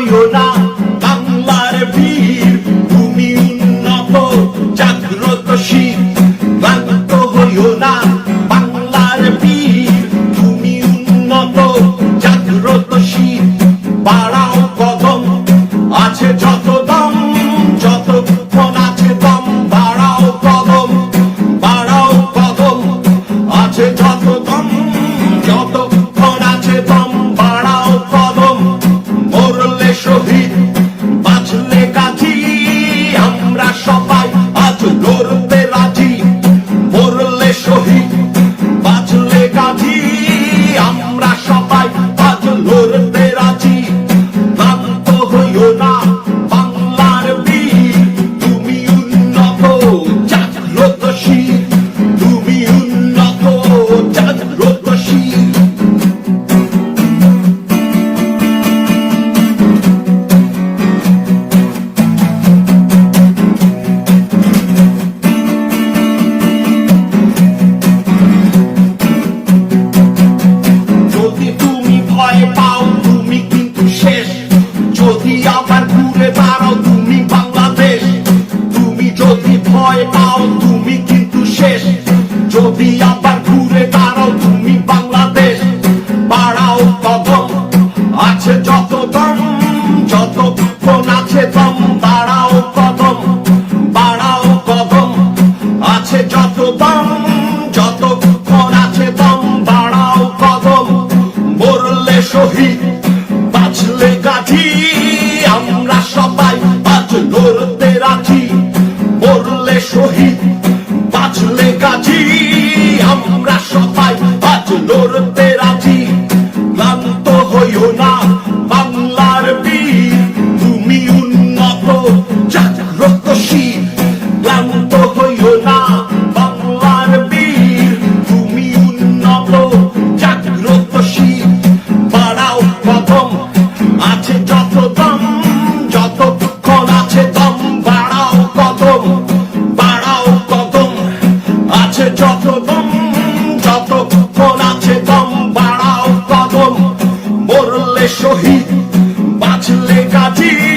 হইও না বাংলার বীর, তুমি উন্নত, জাগ্রত শীত ক্লান্ত হইও না বাংলার বীর, তুমি উন্নত, জাগ্রত শীত বাড়াও যদি আবার ঘুরে দাঁড়াও তুমি বাংলাদেশ, বাড়াও কদম আছে যত দম যতক্ষণ আছে দম বাড়াও কদম বাড়াও কদম। আছে যত দম যতক্ষণ আছে দম বাড়াও কদম। মরলে শহীদ, বাঁচলে গাঠি আমরা সবাই আজ লড়তে রাজি। মরলে শহীদ, বাঁচলে গাছি আমরা সবাই আজ লড়তে রাজি। ক্লান্ত হইও না বাংলার বীর। তুমি উন্নত, জাগ্রতশীল। ক্লান্ত হইও না বাংলার বীর। তুমি উন্নত, জাগ্রতশীল। বাড়াও কদম আছে যত দম। শহীদ বাঁচলে গাজী